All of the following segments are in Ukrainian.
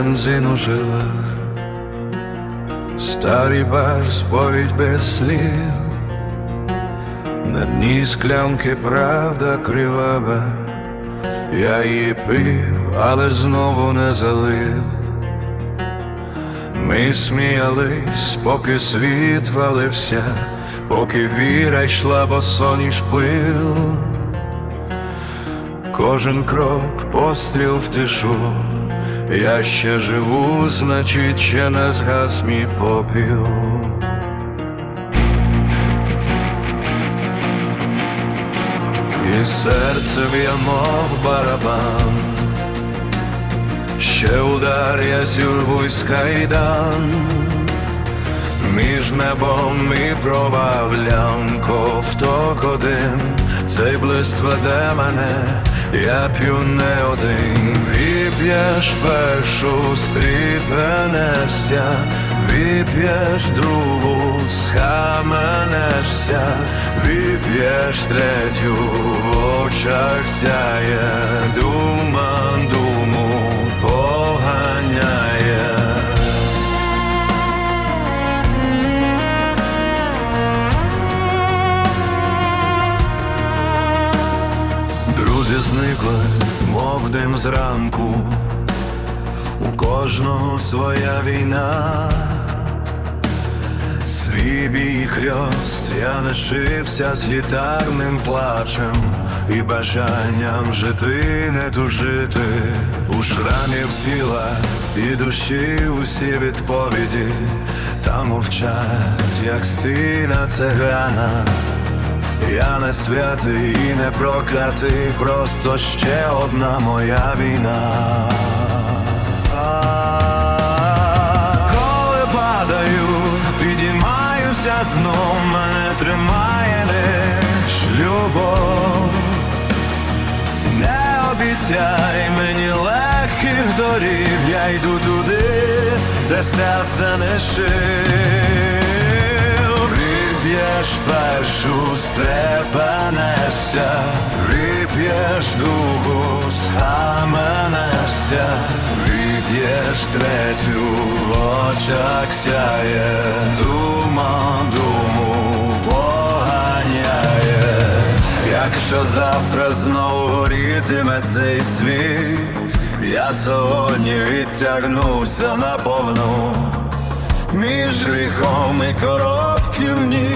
бензин у жилах, старий бар сповідь без слів, на дні склянки правда кривава, я її пив, але знову не залив. Ми сміялись, поки світ валився, поки віра йшла, бо соніш пил. Кожен крок постріл в тишу, я ще живу, значить, ще не згас мій попіл. І серце б'є, мов барабан, ще удар я зірву із кайдан, між небом і проваллям ковток один, цей блиск веде мене, я п'ю не один, вип'єш першу, стріпенешся, вип'єш другу, схаменешся, вип'єш третю, в очах сяє, думан думу зникли, мов дим зранку, у кожного своя війна, свій бій хрьост я лишився з гітарним плачем і бажанням жити, не тужити. У шрамів тіла і душі усі відповіді, та мовчать, як сина цигана. Я не святий і не проклятий, просто ще одна моя війна. Коли падаю, підіймаюся знов, мене тримає лиш любов. Не обіцяй мені легких дорів, я йду туди, де серце не шив. Вип'єш першу, степенешся, вип'єш другу, схаменешся, вип'єш третю, в очах сяє, дума думу поганяє. Якщо завтра знову горітиме цей світ, я сьогодні відтягнуся наповну. Між гріхом і коротким ні,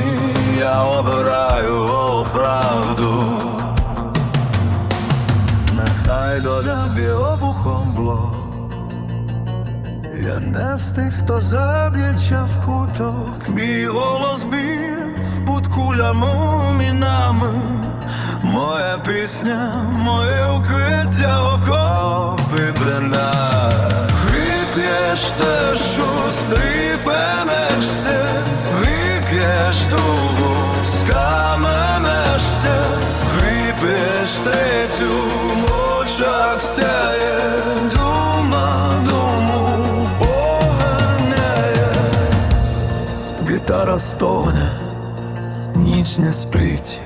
я обираю правду. Нехай доля обухом бло. Я не з тих, хто заб'ється в куток, мій голос бів під кулями мінами. Моя пісня, моє укриття окопи бліндаж. Що стріпенешся, вип'єш другу, скаменешся, вип'єш третю, в очах сяє, дума, стогне, ніч не спить.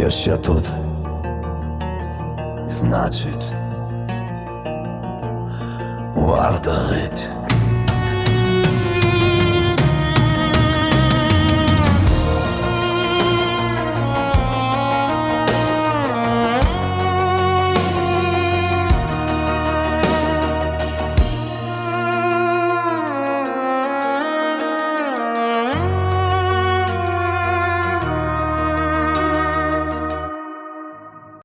Я ще тут. Значить, Warta Red.